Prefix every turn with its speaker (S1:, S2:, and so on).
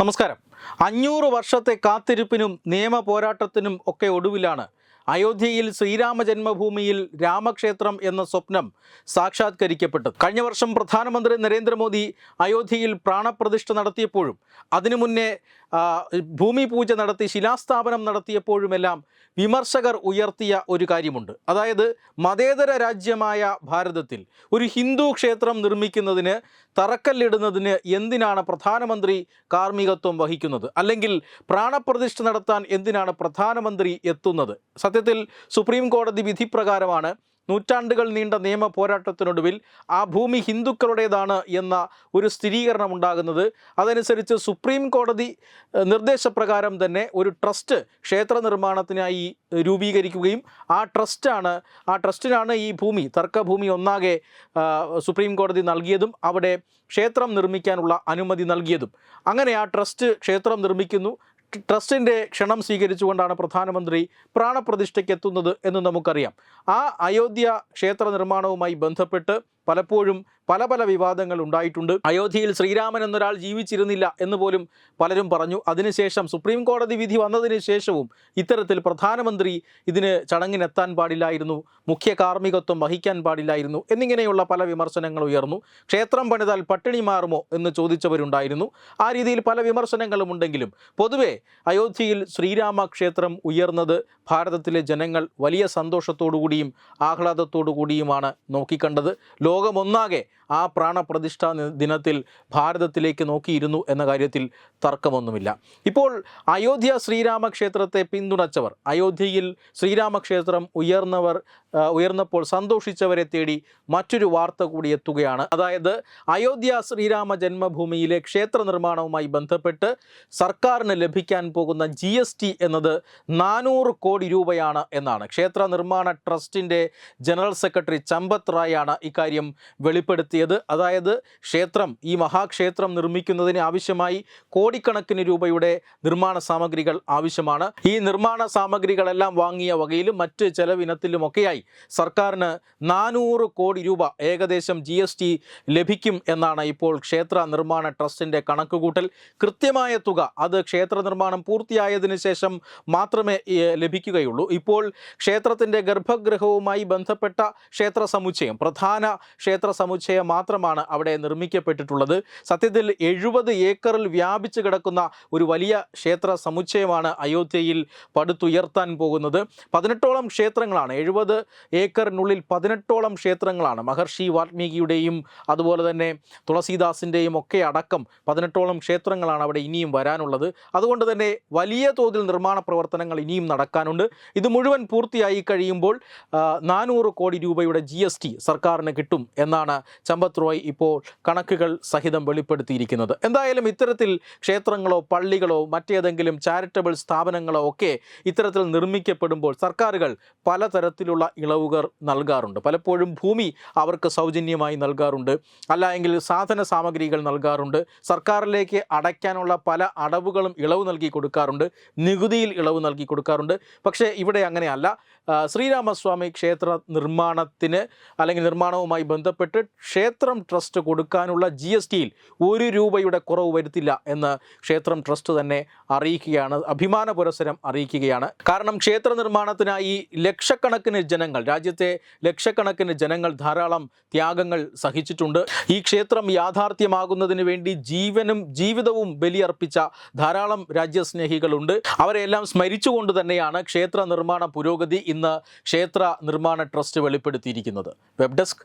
S1: നമസ്കാരം. അഞ്ഞൂറ് വർഷത്തെ കാത്തിരിപ്പിനും നിയമ പോരാട്ടത്തിനും ഒക്കെ ഒടുവിലാണ് അയോധ്യയിൽ ശ്രീരാമ ജന്മഭൂമിയിൽ രാമക്ഷേത്രം എന്ന സ്വപ്നം സാക്ഷാത്കരിക്കപ്പെട്ടു. കഴിഞ്ഞ വർഷം പ്രധാനമന്ത്രി നരേന്ദ്രമോദി അയോധ്യയിൽ പ്രാണപ്രതിഷ്ഠ നടത്തിയപ്പോഴും അതിനു മുന്നേ ഭൂമി പൂജ നടത്തി ശിലാസ്ഥാപനം നടത്തിയപ്പോഴുമെല്ലാം വിമർശകർ ഉയർത്തിയ ഒരു കാര്യമുണ്ട്. അതായത് മതേതര രാജ്യമായ ഭാരതത്തിൽ ഒരു ഹിന്ദു ക്ഷേത്രം നിർമ്മിക്കുന്നതിന് തറക്കല്ലിടുന്നതിന് എന്തിനാണ് പ്രധാനമന്ത്രി കാർമ്മികത്വം വഹിക്കുന്നത്? അല്ലെങ്കിൽ പ്രാണപ്രതിഷ്ഠ നടത്താൻ എന്തിനാണ് പ്രധാനമന്ത്രി എത്തുന്നത്? സത്യത്തിൽ സുപ്രീം കോടതി വിധി പ്രകാരമാണ് നൂറ്റാണ്ടുകൾ നീണ്ട നിയമ പോരാട്ടത്തിനൊടുവിൽ ആ ഭൂമി ഹിന്ദുക്കളുടേതാണ് എന്ന ഒരു സ്ഥിരീകരണം ഉണ്ടാകുന്നത് അതനുസരിച്ച് സുപ്രീം കോടതി നിർദ്ദേശപ്രകാരം തന്നെ ഒരു ട്രസ്റ്റ് ക്ഷേത്ര നിർമ്മാണത്തിനായി രൂപീകരിക്കുകയും ആ ട്രസ്റ്റാണ് ആ ട്രസ്റ്റിനാണ് ഈ ഭൂമി തർക്കഭൂമി ഒന്നാകെ സുപ്രീം കോടതി നൽകിയതും അവിടെ ക്ഷേത്രം നിർമ്മിക്കാനുള്ള അനുമതി നൽകിയതും. അങ്ങനെ ആ ട്രസ്റ്റ് ക്ഷേത്രം നിർമ്മിക്കുന്നു. ട്രസ്റ്റിന്റെ ക്ഷണം സ്വീകരിച്ചുകൊണ്ടാണ് പ്രധാനമന്ത്രി പ്രാണപ്രതിഷ്ഠയ്ക്ക് എത്തുന്നത് എന്ന് നമുക്കറിയാം. ആ അയോധ്യ ക്ഷേത്ര നിർമ്മാണവുമായി ബന്ധപ്പെട്ട് പലപ്പോഴും പല പല വിവാദങ്ങൾ ഉണ്ടായിട്ടുണ്ട്. അയോധ്യയിൽ ശ്രീരാമൻ എന്നൊരാൾ ജീവിച്ചിരുന്നില്ല എന്ന് പോലും പലരും പറഞ്ഞു. അതിനുശേഷം സുപ്രീം കോടതി വിധി വന്നതിന് ശേഷവും ഇത്തരത്തിൽ പ്രധാനമന്ത്രി ഇതിന് ചടങ്ങിനെത്താൻ പാടില്ലായിരുന്നു. മുഖ്യ കാർമ്മികത്വം വഹിക്കാൻ പാടില്ലായിരുന്നു എന്നിങ്ങനെയുള്ള പല വിമർശനങ്ങൾ ഉയർന്നു. ക്ഷേത്രം പണിതാൽ പട്ടിണി മാറുമോ എന്ന് ചോദിച്ചവരുണ്ടായിരുന്നു. ആ രീതിയിൽ പല വിമർശനങ്ങളും ഉണ്ടെങ്കിലും പൊതുവെ അയോധ്യയിൽ ശ്രീരാമ ക്ഷേത്രം ഉയർന്നത് ഭാരതത്തിലെ ജനങ്ങൾ വലിയ സന്തോഷത്തോടുകൂടിയും ആഹ്ലാദത്തോടുകൂടിയുമാണ് നോക്കിക്കണ്ടത് നോക്കിക്കണ്ടത്. ലോകമൊന്നാകെ ആ പ്രാണപ്രതിഷ്ഠാ ദിനത്തിൽ ഭാരതത്തിലേക്ക് നോക്കിയിരുന്നു എന്ന കാര്യത്തിൽ തർക്കമൊന്നുമില്ല. ഇപ്പോൾ അയോധ്യ ശ്രീരാമക്ഷേത്രത്തെ പിന്തുണച്ചവർ അയോധ്യയിൽ ശ്രീരാമക്ഷേത്രം ഉയർന്നവർ ഉയർന്നപ്പോൾ സന്തോഷിച്ചവരെ തേടി മറ്റൊരു വാർത്ത കൂടി എത്തുകയാണ്. അതായത് അയോധ്യ ശ്രീരാമ ജന്മഭൂമിയിലെ ക്ഷേത്ര നിർമ്മാണവുമായി ബന്ധപ്പെട്ട് സർക്കാരിന് ലഭിക്കാൻ പോകുന്ന ജി എസ് ടി എന്നത് നാനൂറ് കോടി രൂപയാണ് എന്നാണ്. ക്ഷേത്ര നിർമ്മാണ ട്രസ്റ്റിന്റെ ജനറൽ സെക്രട്ടറി ചമ്പത് റായാണ് ആണ് ഇക്കാര്യം വെളിപ്പെടുത്തിയത്. അതായത് ക്ഷേത്രം ഈ മഹാക്ഷേത്രം നിർമ്മിക്കുന്നതിന് ആവശ്യമായി കോടിക്കണക്കിന് രൂപയുടെ നിർമ്മാണ സാമഗ്രികൾ ആവശ്യമാണ്. ഈ നിർമ്മാണ സാമഗ്രികളെല്ലാം വാങ്ങിയ വകയിലും മറ്റ് ചെലവിനത്തിലുമൊക്കെയായി സർക്കാരിന് നാനൂറ് കോടി രൂപ ഏകദേശം ജി എസ് ടി ലഭിക്കും എന്നാണ് ഇപ്പോൾ ക്ഷേത്ര നിർമ്മാണ ട്രസ്റ്റിന്റെ കണക്കുകൂട്ടൽ. കൃത്യമായ തുക അത് ക്ഷേത്ര നിർമ്മാണം പൂർത്തിയായതിനു ശേഷം മാത്രമേ ലഭിക്കുകയുള്ളൂ. ഇപ്പോൾ ക്ഷേത്രത്തിന്റെ ഗർഭഗൃഹവുമായി ബന്ധപ്പെട്ട ക്ഷേത്ര സമുച്ചയം പ്രധാന ക്ഷേത്ര സമുച്ചയം മാത്രമാണ് അവിടെ നിർമ്മിക്കപ്പെട്ടിട്ടുള്ളത്. സത്യത്തിൽ എഴുപത് ഏക്കറിൽ വ്യാപിച്ചു കിടക്കുന്ന ഒരു വലിയ ക്ഷേത്ര സമുച്ചയമാണ് അയോധ്യയിൽ പടുത്തുയർത്താൻ പോകുന്നത്. പതിനെട്ടോളം ക്ഷേത്രങ്ങളാണ്. എഴുപത് ഏക്കറിനുള്ളിൽ പതിനെട്ടോളം ക്ഷേത്രങ്ങളാണ്. മഹർഷി വാൽമീകിയുടെയും അതുപോലെ തന്നെ തുളസീദാസിന്റെയും ഒക്കെ അടക്കം പതിനെട്ടോളം ക്ഷേത്രങ്ങളാണ് അവിടെ ഇനിയും വരാനുള്ളത്. അതുകൊണ്ട് തന്നെ വലിയ തോതിൽ നിർമ്മാണ പ്രവർത്തനങ്ങൾ ഇനിയും നടക്കാനുണ്ട്. ഇത് മുഴുവൻ പൂർത്തിയായി കഴിയുമ്പോൾ നാനൂറ് കോടി രൂപയുടെ ജി സർക്കാരിന് കിട്ടും. എന്നാണ് ചമ്പത് റോയ് ഇപ്പോൾ കണക്കുകൾ സഹിതം വെളിപ്പെടുത്തിയിരിക്കുന്നത്. എന്തായാലും ഇത്തരത്തിൽ ക്ഷേത്രങ്ങളോ പള്ളികളോ മറ്റേതെങ്കിലും ചാരിറ്റബിൾ സ്ഥാപനങ്ങളോ ഒക്കെ ഇത്തരത്തിൽ നിർമ്മിക്കപ്പെടുമ്പോൾ സർക്കാരുകൾ പലതരത്തിലുള്ള ഇളവുകൾ നൽകാറുണ്ട്. പലപ്പോഴും ഭൂമി അവർക്ക് സൗജന്യമായി നൽകാറുണ്ട്. അല്ല എങ്കിൽ സാധന സാമഗ്രികൾ നൽകാറുണ്ട്. സർക്കാരിലേക്ക് അടയ്ക്കാനുള്ള പല അടവുകളും ഇളവ് നൽകി കൊടുക്കാറുണ്ട്. നികുതിയിൽ ഇളവ് നൽകി കൊടുക്കാറുണ്ട്. പക്ഷേ ഇവിടെ അങ്ങനെയല്ല. ശ്രീരാമസ്വാമി ക്ഷേത്ര നിർമ്മാണത്തിന് അല്ലെങ്കിൽ നിർമ്മാണവുമായി ബന്ധപ്പെട്ട് ക്ഷേത്രം ട്രസ്റ്റ് കൊടുക്കാനുള്ള ജി എസ് ടിയിൽ ഒരു രൂപയുടെ കുറവ് വരുത്തില്ല എന്ന് ക്ഷേത്രം ട്രസ്റ്റ് തന്നെ അറിയിക്കുകയാണ് അഭിമാന പുരസരം അറിയിക്കുകയാണ്. കാരണം ക്ഷേത്ര നിർമ്മാണത്തിനായി ലക്ഷക്കണക്കിന് ജനങ്ങൾ രാജ്യത്തെ ലക്ഷക്കണക്കിന് ജനങ്ങൾ ധാരാളം ത്യാഗങ്ങൾ സഹിച്ചിട്ടുണ്ട്. ഈ ക്ഷേത്രം യാഥാർത്ഥ്യമാകുന്നതിന് വേണ്ടി ജീവനും ജീവിതവും ബലിയർപ്പിച്ച ധാരാളം രാജ്യസ്നേഹികളുണ്ട്. അവരെല്ലാം സ്മരിച്ചുകൊണ്ട് തന്നെയാണ് ക്ഷേത്ര നിർമ്മാണ പുരോഗതി ഇന്ന് ക്ഷേത്ര നിർമ്മാണ ട്രസ്റ്റ് വെളിപ്പെടുത്തിയിരിക്കുന്നത്. Web desk